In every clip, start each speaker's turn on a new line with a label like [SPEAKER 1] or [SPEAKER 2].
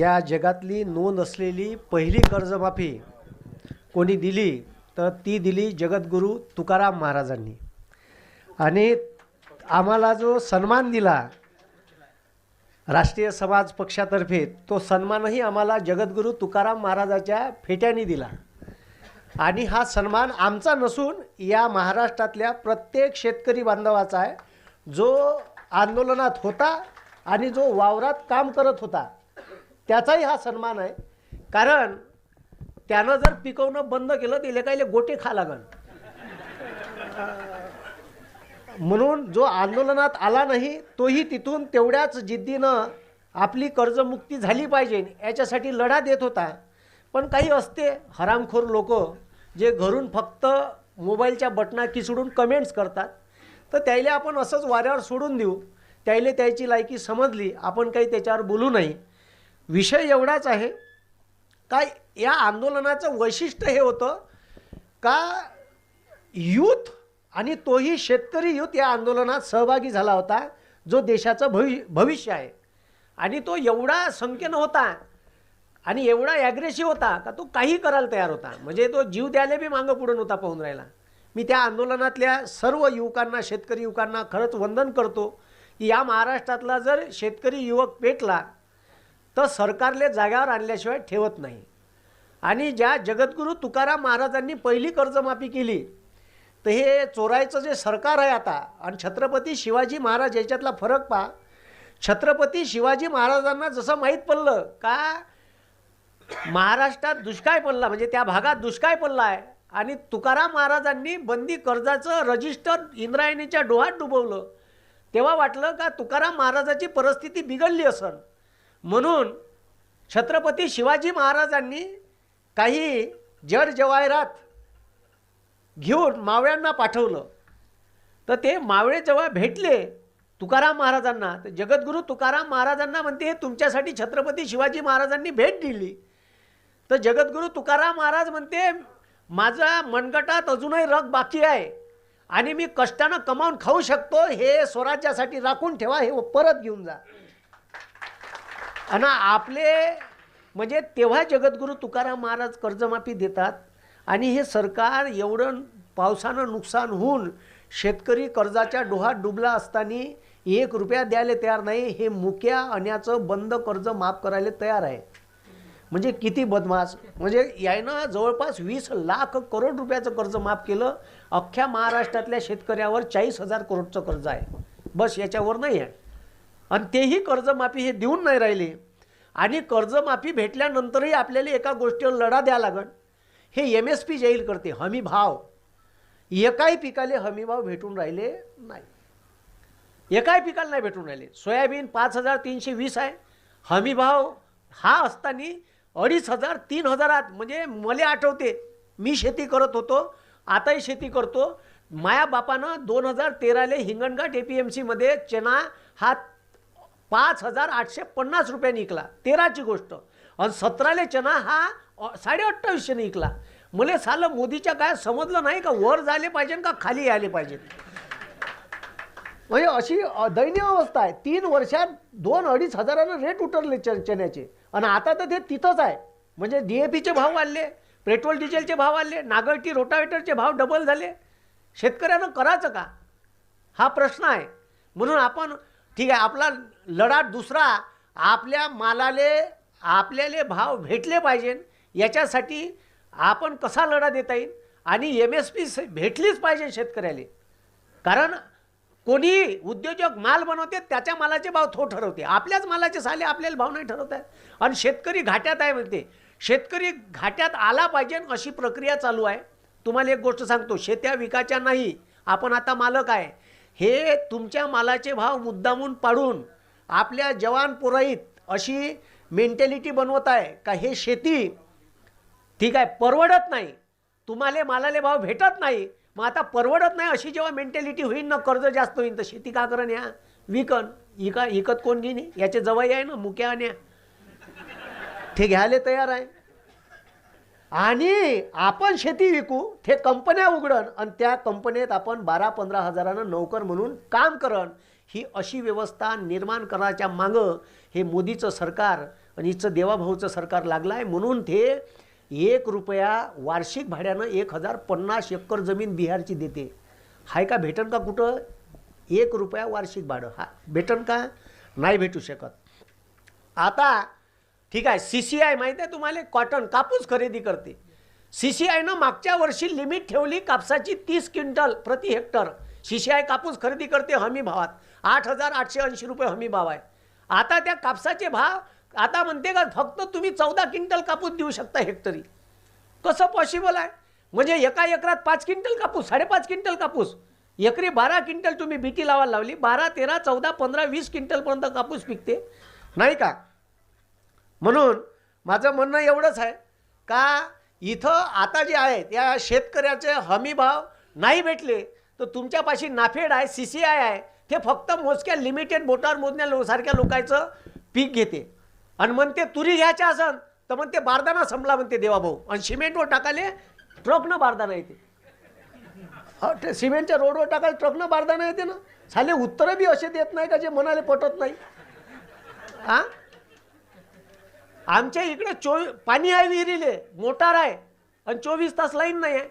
[SPEAKER 1] या जगातली नोंद असलेली पहिली कर्जमाफी कोणी दिली तर ती दिली जगद्गुरू तुकाराम महाराजांनी. आणि आम्हाला जो सन्मान दिला राष्ट्रीय समाज पक्षातर्फे तो सन्मानही आम्हाला जगद्गुरू तुकाराम महाराजाच्या फेट्याने दिला. आणि हा सन्मान आमचा नसून या महाराष्ट्रातल्या प्रत्येक शेतकरी बांधवाचा आहे. जो आंदोलनात होता आणि जो वावरात काम करत होता त्याचाही हा सन्मान आहे. कारण त्यानं जर पिकवणं बंद केलं तर लेकायले गोटे खा लागल म्हणून जो आंदोलनात आला नाही तोही तिथून तेवढ्याच जिद्दीनं आपली कर्जमुक्ती झाली पाहिजे याच्यासाठी लढा देत होता. पण काही असते हरामखोर लोक जे घरून फक्त मोबाईलच्या बटना किसडून कमेंट्स करतात. तर त्याला आपण असंच वाऱ्यावर सोडून देऊ. त्याला त्याची लायकी समजली आपण काही त्याच्यावर बोलू नाही. विषय एवढाच आहे. का या आंदोलनाचं वैशिष्ट्य हे होतं का यूथ आणि तोही शेतकरी यूथ या आंदोलनात सहभागी झाला होता जो देशाचं भवि भविष्य आहे. आणि तो एवढा संख्येनं होता आणि एवढा ॲग्रेसिव्ह होता का तो काही करायला तयार होता. म्हणजे तो जीव द्यायला बी मागं पुढं नव्हता पाहून राहिला. मी त्या आंदोलनातल्या सर्व युवकांना शेतकरी युवकांना खरंच वंदन करतो की या महाराष्ट्रातला जर शेतकरी युवक पेटला तर सरकारले जाग्यावर आणल्याशिवाय ठेवत नाही. आणि ज्या जगद्गुरू तुकाराम महाराजांनी पहिली कर्जमाफी केली तर हे चोरायचं जे सरकार आहे आता आणि छत्रपती शिवाजी महाराज याच्यातला फरक पहा. छत्रपती शिवाजी महाराजांना जसं माहीत पडलं का महाराष्ट्रात दुष्काळ पडला म्हणजे त्या भागात दुष्काळ पडला आहे आणि तुकाराम महाराजांनी बंदी कर्जाचं रजिस्टर इंद्रायणीच्या डोहात डुबवलं. तेव्हा वाटलं का तुकाराम महाराजाची परिस्थिती बिघडली असेल? म्हणून छत्रपती शिवाजी महाराजांनी काही जड जवाहिरात घेऊन मावळ्यांना पाठवलं. तर ते मावळे जेव्हा भेटले तुकाराम महाराजांना तर जगद्गुरू तुकाराम महाराजांना म्हणते "हे तुमच्यासाठी छत्रपती शिवाजी महाराजांनी भेट दिली. तर जगद्गुरू तुकाराम महाराज म्हणते माझा मनगटात अजूनही रग बाकी आहे आणि मी कष्टानं कमावून खाऊ शकतो. हे स्वराज्यासाठी राखून ठेवा हे परत घेऊन जा. आणि आपले म्हणजे तेव्हा जगद्गुरू तुकाराम महाराज कर्जमाफी देतात आणि हे सरकार एवढं पावसानं नुकसान होऊन शेतकरी कर्जाच्या डोहात डुबला असताना एक रुपया द्यायला तयार नाही हे मुक्या अन्याचं बंद कर्ज माफ करायला तयार आहे. म्हणजे किती बदमाश. म्हणजे यानं जवळपास वीस लाख करोड रुपयाचं कर्ज माफ केलं अख्ख्या महाराष्ट्रातल्या शेतकऱ्यावर चाळीस हजार करोडचं कर्ज आहे. बस याच्यावर नाही आहे आणि तेही कर्जमाफी हे देऊन नाही राहिले. आणि कर्जमाफी भेटल्यानंतरही आपल्याला एका गोष्टीवर लढा द्या लागण हे एम एस पी जाहीर करते हमी भाव. एकाही पिकाले हमीभाव भेटून राहिले नाही. एकाही पिकाला नाही भेटून राहिले. सोयाबीन पाच हजार तीनशे वीस आहे. हमीभाव हा असताना अडीच हजार तीन हजारात म्हणजे मला आठवते मी शेती करत होतो आताही शेती करतो. माया बापानं दोन हजार तेराले हिंगणघाट ए पी एम सीमध्ये चना हा पाच हजार आठशे पन्नास रुपयाने विकला तेराची गोष्ट. आणि सतराले चना हा साडे अठ्ठावीसशेने विकला मला सालं मोदीच्या काय समजलं नाही का वर झाले पाहिजे का खाली यायले पाहिजे. म्हणजे अशी दयनीय अवस्था आहे. तीन वर्षात दोन अडीच हजारानं रेट उतरले च चण्याचे. आणि आता तर ते तिथंच आहे. म्हणजे डी ए पीचे भाव वाढले पेट्रोल डिझेलचे भाव वाढले नागरटी रोटावेटरचे भाव डबल झाले. शेतकऱ्यानं करायचं का? हा प्रश्न आहे. म्हणून आपण ठीक आहे आपला लढा दुसरा आपल्या मालाले आपल्याले भाव भेटले पाहिजे. याच्यासाठी आपण कसा लढा देता येईल? आणि एम एस पी भेटलीच पाहिजे शेतकऱ्याला. कारण कोणी उद्योजक माल बनवते त्याच्या मालाचे भाव थो ठरवते. आपल्याच मालाचे साले आपल्याला भाव नाही ठरवत आहे आणि शेतकरी घाट्यात आहे म्हणते. शेतकरी घाट्यात आला पाहिजे अशी प्रक्रिया चालू आहे. तुम्हाला एक गोष्ट सांगतो शेत्या विकायच्या नाही आपण आता मालक आहे. हे तुमच्या मालाचे भाव मुद्दामून पाडून आपल्या जवान पुराईत अशी मेंटॅलिटी बनवत आहे का हे शेती ठीक आहे परवडत नाही. तुम्हाला मालाले भाव भेटत नाही. मग आता परवडत नाही अशी जेव्हा मेंटॅलिटी होईल ना कर्ज जास्त होईल तर शेती का करण या? विकन. इका इकत कोण घेणे याचे जवळ आहे ना मुक्या आण्या. ते घ्यायला तयार आहे. आणि आपण शेती विकू ते कंपन्या उघडन आणि त्या कंपनीत आपण बारा पंधरा हजारानं नोकर म्हणून काम करण ही अशी व्यवस्था निर्माण करायच्या मागं हे मोदीचं सरकार आणि हिचं देवाभाऊचं सरकार लागलं आहे म्हणून ते एक रुपया वार्षिक भाड्यानं एक हजार पन्नास एकर जमीन बिहारची देते. हाय का भेटन का कुठं? एक रुपया वार्षिक भाडं. हा भेटन का? नाही भेटू शकत. आता ठीक आहे सी सी आय माहीत आहे तुम्हाला? कॉटन कापूस खरेदी करते. सी सी आयनं मागच्या वर्षी लिमिट ठेवली कापसाची तीस क्विंटल प्रति हेक्टर. सी सी आय कापूस खरेदी करते हमी भावात. आठ हजार आठशे ऐंशी रुपये हमी भाव आहे. आता त्या कापसाचे भाव आता म्हणते का फक्त तुम्ही चौदा क्विंटल कापूस देऊ शकता हेक्टरी. कसं पॉसिबल आहे? म्हणजे एका एकरात पाच क्विंटल कापूस साडेपाच क्विंटल कापूस. एकरी बारा क्विंटल तुम्ही बीटी लावायला लावली बारा तेरा चौदा पंधरा वीस क्विंटलपर्यंत कापूस पिकते. नाही का? म्हणून माझं म्हणणं एवढंच आहे का इथं आता जे आहे त्या शेतकऱ्याचे हमी भाव नाही भेटले तर तुमच्यापाशी नाफेड आहे सी सी आय आहे ते फक्त मोजक्या लिमिटेड बोटावर मोजण्या लो सारख्या लोकांचं पीक घेते. आणि म्हणते तुरी घ्यायच्या असन तर म्हणते बारदाना संपला म्हणते देवाभाऊ. आणि सिमेंटवर टाकाले ट्रकनं बारदाना येते. ते सिमेंटच्या रोडवर टाकायला ट्रकनं बारदाना येते ना. साले उत्तरं बी असे देत नाही का जे मनाले पटत नाही? हा आमच्या इकडे चोवी पाणी आहे विहिरीले मोटार आहे आणि चोवीस तास लाईन नाही आहे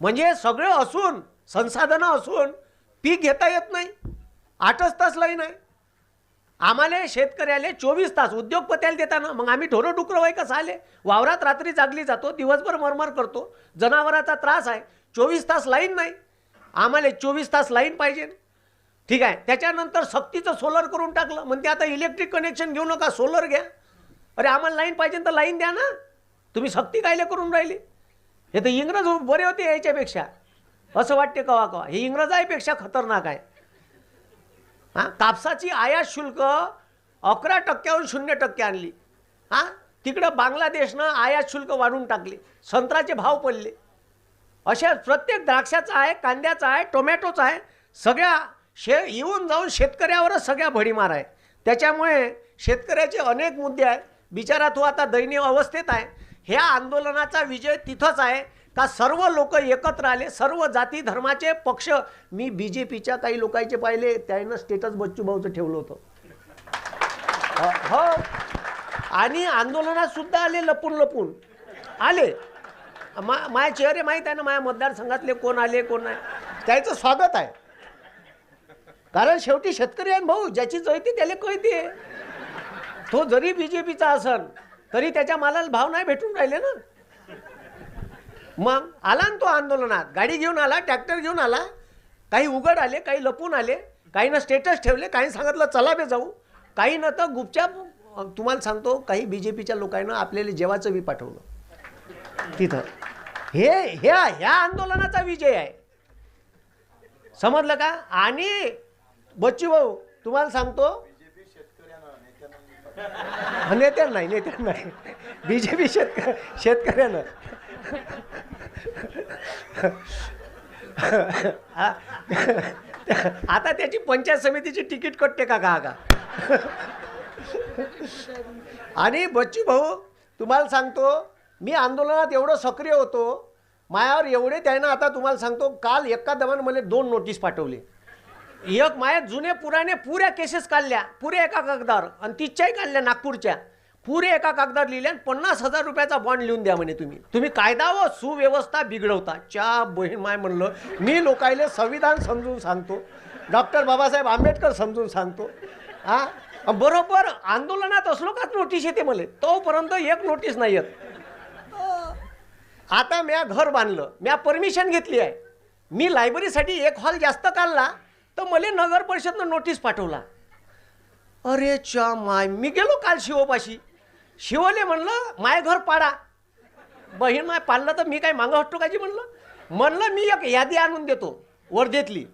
[SPEAKER 1] म्हणजे सगळं असून संसाधनं असून पीक घेता येत नाही. आठच तास लाईन आहे आम्हाला शेतकऱ्याले चोवीस तास उद्योगपत्याला देताना मग आम्ही ढोरं डुकरं वय कसं आले वावरात रात्री जागली जातो दिवसभर मरमर करतो. जनावराचा त्रास आहे. चोवीस तास लाईन नाही. आम्हाला चोवीस तास लाईन पाहिजे. ठीक आहे. त्याच्यानंतर सक्तीचं सोलर करून टाकलं. म्हणते आता इलेक्ट्रिक कनेक्शन घेऊ नका सोलर घ्या. अरे आम्हाला लाईन पाहिजे तर लाईन द्या ना. तुम्ही सक्ती कायले करून राहिली? हे तर इंग्रज बरे होते याच्यापेक्षा. असं वाटते कवा कवा. हे इंग्रजाईपेक्षा खतरनाक आहे. हां? कापसाची आयात शुल्क अकरा टक्क्याहून शून्य टक्के आणली. हां? तिकडं बांगलादेशनं आयात शुल्क वाढून टाकले. संत्र्याचे भाव पडले. अशा प्रत्येक द्राक्षाचा आहे कांद्याचा आहे टोमॅटोचा आहे सगळ्या शे येऊन जाऊन शेतकऱ्यावरच सगळ्या भडीमार आहे. त्याच्यामुळे शेतकऱ्याचे अनेक मुद्दे आहेत. बिचारा तो आता दयनीय अवस्थेत आहे. ह्या आंदोलनाचा विजय तिथंच आहे. का सर्व लोक एकत्र आले सर्व जाती धर्माचे पक्ष मी बी जे पीच्या काही लोकांचे पाहिले त्यानं स्टेटस बच्चूभाऊचं ठेवलं होतं. हो. आणि आंदोलनात सुद्धा आले लपून लपून. आले. मा माझे चेहरे माहीत आहे ना माझ्या मतदारसंघातले कोण आले कोण नाही. त्याचं स्वागत आहे. कारण शेवटी शेतकरी आहे भाऊ ज्याची जळती त्याला कळते. तो जरी बी जे पीचा असन तरी त्याच्या मालाला भाव नाही भेटून राहिले ना. मग आला ना तो आंदोलनात. गाडी घेऊन आला ट्रॅक्टर घेऊन आला. काही उघड आले काही लपून आले. काहीनं स्टेटस ठेवले काही सांगितलं चला बे जाऊ. काही न तर गुपचाप तुम्हाला सांगतो काही बी जे पीच्या लोकांना आपल्याला जेवाचं बी पाठवलं. तिथं. हे ह्या ह्या आंदोलनाचा विजय आहे. समजलं का? आणि बच्चू भाऊ तुम्हाला सांगतो. नेत्यांना नाही. नेत्यांना नाही बी जे पी शेतक शेतकऱ्यानं. आता त्याची पंचायत समितीची तिकीट कटते का का का? आणि बच्चू भाऊ तुम्हाला सांगतो मी आंदोलनात एवढं सक्रिय होतो मायावर एवढे त्यानं आता तुम्हाला सांगतो काल एका दमानं मला दोन नोटीस पाठवली. एक माया जुने पुराने पुऱ्या केसेस काढल्या पुऱ्या एका कागदावर आणि तिच्याही काढल्या नागपूरच्या. पुरे एका कागदावर लिहिल्या आणि पन्नास हजार रुपयाचा बॉन्ड लिहून द्या म्हणे तुम्ही. तुम्ही कायदा व सुव्यवस्था बिघडवता. च्या बहीण माय म्हणलं मी लोकायले संविधान समजून सांगतो. डॉक्टर बाबासाहेब आंबेडकर समजून सांगतो. हा? बरोबर आंदोलनात असलो का नोटीस येते मला. तोपर्यंत एक नोटीस नाही येत. आता म्या घर बांधलं. म्या परमिशन घेतली आहे. मी लायब्ररीसाठी एक हॉल जास्त काढला तर मला नगर परिषदनं नोटीस पाठवला. अरे चा माय मी गेलो काल शिवपाशी शिवले म्हणलं माय घर पाडा. बहीण माय पाडलं तर मी काय मागं हटतो काजी म्हणलं? म्हणलं मी एक यादी आणून देतो वर्धेतली.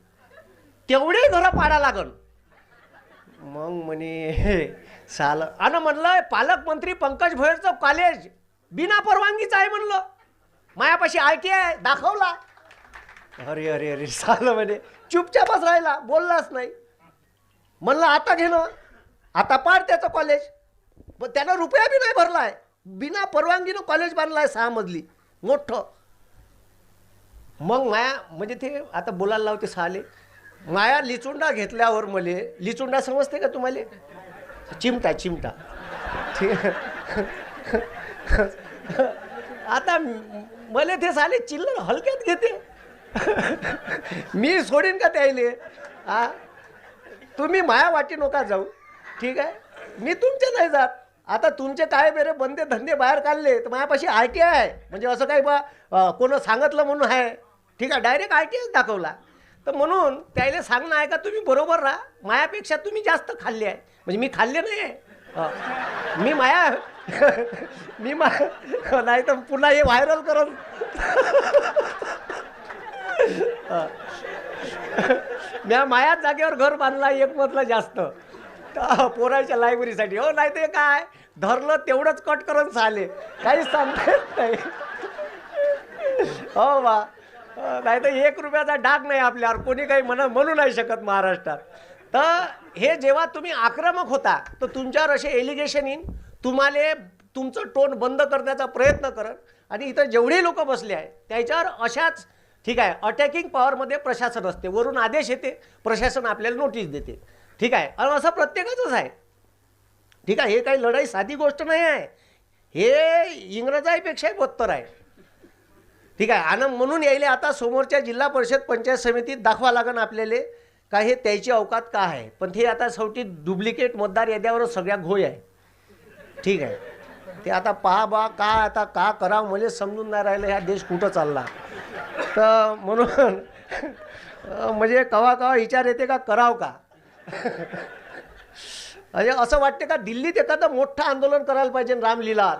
[SPEAKER 1] तेवढे घरं पाडा लागन. मग म्हणे साल. आणि म्हणलं पालकमंत्री पंकज भोयरचं कॉलेज बिना परवानगीचं आहे म्हणलं. मायापाशी आयटी आहे दाखवला. अरे अरे अरे चालं म्हणे चुपचापच राहिला बोललाच नाही. म्हणलं आता घेणं आता पाड त्याचं कॉलेज पण त्यानं रुपया बी नाही भरलाय. बिना परवानगीनं कॉलेज बांधलाय सहा मजली मोठं. मग माया म्हणजे ते आता बोलायला लावते सहाले. माया लिचुंडा घेतल्यावर मले लिचुंडा समजते का तुम्हाला? चिमटा चिमटा. ठीक आता मले मला ते साले चिल्लर हलक्यात घेते. मी सोडीन का त्याले हा तुम्ही माया वाटी नका जाऊ. ठीक आहे? मी तुमचे नाही जात. आता तुमचे काय बेरे बंदे धंदे बाहेर काढले तर माझ्यापाशी आय टी आहे. म्हणजे असं काही बा अं, कोणं सांगितलं म्हणून आहे. ठीक आहे डायरेक्ट आय टी आयच दाखवला. तर म्हणून त्याला सांगणं आहे का तुम्ही बरोबर राहा. मायापेक्षा तुम्ही जास्त खाल्ले आहे. म्हणजे मी खाल्ले नाही आहे मी माया मी मा नाही तर पुन्हा हे व्हायरल करत म्या मायाच जागेवर घर बांधला एक मधला जास्त. तर पोराच्या लायब्ररीसाठी हो नाही ते काय? धरलं तेवढंच कट करून चाले काहीच सांगता येत नाही. हो बा. नाही तर एक रुपयाचा डाग नाही आपल्यावर. कोणी काही म्हणा म्हणू नाही शकत महाराष्ट्रात. तर हे जेव्हा तुम्ही आक्रमक होता तर तुमच्यावर असे एलिगेशन येईन. तुम्हाला तुमचं टोन बंद करण्याचा प्रयत्न करत. आणि इथं जेवढे लोक बसले आहे त्याच्यावर अशाच ठीक आहे अटॅकिंग पॉवरमध्ये प्रशासन असते. वरून आदेश येते. प्रशासन आपल्याला नोटीस देते. ठीक आहे? अरे असं प्रत्येकाचंच आहे. ठीक आहे? हे काही लढाई साधी गोष्ट नाही आहे. हे इंग्रजाईपेक्षाही बत्तर आहे. ठीक आहे? आणि म्हणून यायले आता समोरच्या जिल्हा परिषद पंचायत समितीत दाखवा लागन आपल्याला का हे त्याची अवकात का आहे? पण ते आता शेवटी डुप्लिकेट मतदार याद्यावरच सगळ्या घोय आहे. ठीक आहे? ते आता पहा बा का आता का करावं मला समजून नाही राहिलं ह्या देश कुठं चालला? तर म्हणून म्हणजे कवा कवा विचार येते का कराव का? म्हणजे असं वाटते का दिल्लीत एखादं मोठं आंदोलन करायला पाहिजे रामलीला.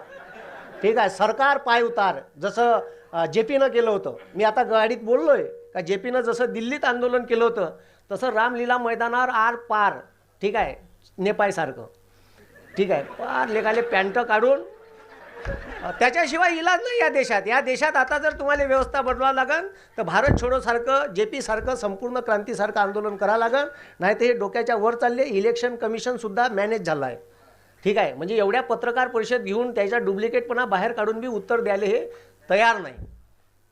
[SPEAKER 1] ठीक आहे सरकार पाय उतार. जसं जे पीनं केलं होतं. मी आता गाडीत बोललो आहे का जे पीनं जसं दिल्लीत आंदोलन केलं होतं तसं रामलीला मैदानावर आर पार. ठीक आहे नेपाळसारखं. ठीक आहे पार लेखाले पॅन्ट काढून त्याच्याशिवाय इलाज नाही या देशात. या देशात आता जर तुम्हाला व्यवस्था बदलावं लागन तर भारत छोडोसारखं जे पीसारखं संपूर्ण क्रांतीसारखं आंदोलन करावं लागेल नाही तर हे डोक्याच्या वर चालले इलेक्शन कमिशनसुद्धा मॅनेज झालं आहे. ठीक आहे? म्हणजे एवढ्या पत्रकार परिषद घेऊन त्याच्या डुप्लिकेटपणा बाहेर काढून बी उत्तर द्यायला हे तयार नाही.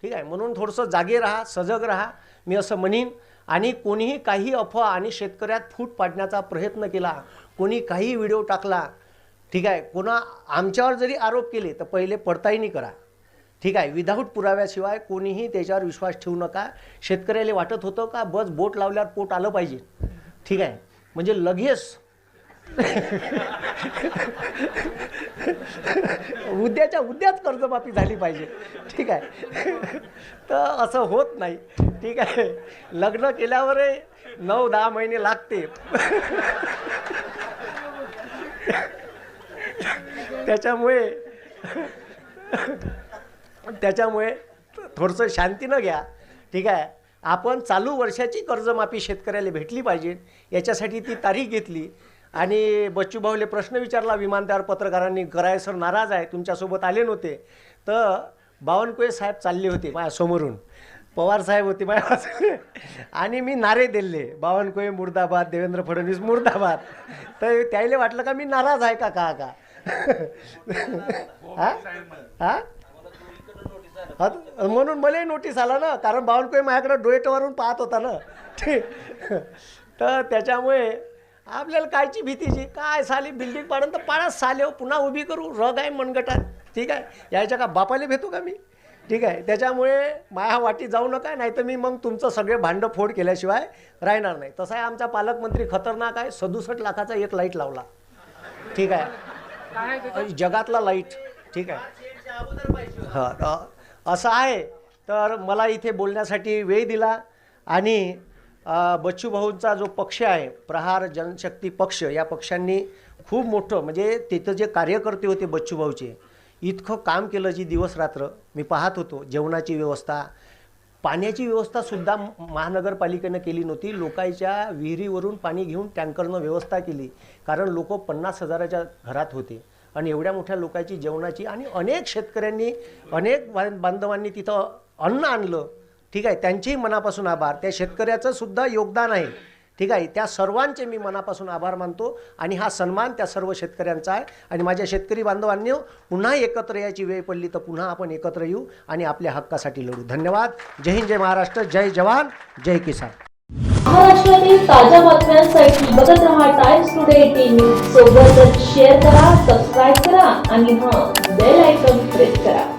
[SPEAKER 1] ठीक आहे? म्हणून थोडंसं जागे राहा सजग राहा. मी असं म्हणीन आणि कोणीही काही अफवा आणि शेतकऱ्यात फूट पाडण्याचा प्रयत्न केला कोणी काही व्हिडिओ टाकला ठीक आहे कोणा आमच्यावर जरी आरोप केले तर पहिले पडताळणी करा. ठीक आहे विदाऊट पुराव्याशिवाय कोणीही त्याच्यावर विश्वास ठेवू नका. शेतकऱ्याला वाटत होतं का बस बोट लावल्यावर पोट आलं पाहिजे. ठीक आहे म्हणजे लगेच. उद्याच्या उद्याच कर्जमाफी झाली पाहिजे. ठीक आहे तर असं होत नाही. ठीक आहे लग्न केल्यावरही नऊ दहा महिने लागते त्याच्यामुळे त्याच्यामुळे थोडंसं शांतीनं घ्या. ठीक आहे? आपण चालू वर्षाची कर्जमाफी शेतकऱ्याला भेटली पाहिजे. याच्यासाठी ती तारीख घेतली. आणि बच्चूभाऊले प्रश्न विचारला विमानतळावर पत्रकारांनी कराय सर नाराज आहे तुमच्यासोबत आले नव्हते. तर बावनकुळे साहेब चालले होते माझ्यासमोरून पवार साहेब होते माझ्या आणि मी नारे दिले. बावनकुळे मुर्दाबाद देवेंद्र फडणवीस मुर्दाबाद. तर त्याला वाटलं का मी नाराज आहे का का का? हा? हा? म्हणून मलाही नोटीस आला ना कारण बावनकुळे माझ्याकडे डोएटवरून पाहत होता ना. ठीक तर त्याच्यामुळे आपल्याला कायची भीतीची काय साली बिल्डिंग पाडून तर पाडा साले हो पुन्हा उभी करू रग आहे मनगटात. ठीक आहे? यायच्या का बापाले भेटू का मी? ठीक आहे? त्याच्यामुळे माया वाटी जाऊ नका नाही तर मी मग तुमचं सगळे भांडं फोड केल्याशिवाय राहणार नाही. तसं आहे आमचा पालकमंत्री खतरनाक आहे. सदुसष्ट लाखाचा एक लाइट लावला. ठीक आहे? जगातला लाइट ठीक आहे. हां असं आहे. तर मला इथे बोलण्यासाठी वेळ दिला आणि अ, बच्चूभाऊंचा जो पक्ष आहे प्रहार जनशक्ती पक्ष या पक्षांनी खूप मोठं म्हणजे तिथं जे कार्यकर्ते होते बच्चूभाऊचे इतकं काम केलं जी दिवस रात्र मी पाहत होतो जेवणाची व्यवस्था पाण्याची व्यवस्थासुद्धा महानगरपालिकेनं केली नव्हती. लोकांच्या विहिरीवरून पाणी घेऊन टँकरनं व्यवस्था केली. कारण लोक पन्नास हजाराच्या घरात होते. आणि एवढ्या मोठ्या लोकांची जेवणाची आणि अनेक शेतकऱ्यांनी अनेक बांधवांनी तिथं अन्न आणलं. ठीक आहे त्यांचेही मनापासून आभार. त्या शेतकऱ्याचं सुद्धा योगदान आहे. ठीक आहे? त्या सर्वांचे मी मनापासून आभार मानतो आणि हा सन्मान त्या सर्व शेतकऱ्यांचा आहे. आणि माझ्या शेतकरी बांधवांनी पुन्हा एकत्र यायची वेळ पडली तर पुन्हा आपण एकत्र येऊ आणि आपल्या हक्कासाठी लढू. धन्यवाद. जय हिंद जय महाराष्ट्र जय जवान जय किसान.
[SPEAKER 2] महाराष्ट्रातील ताज्या बातम्यांसाठी बघत राहा टाइम्स टुडे टी न्यूज सोबतच शेअर करा सबस्क्राईब करा आणि हा बेल आयकॉन प्रेस करा.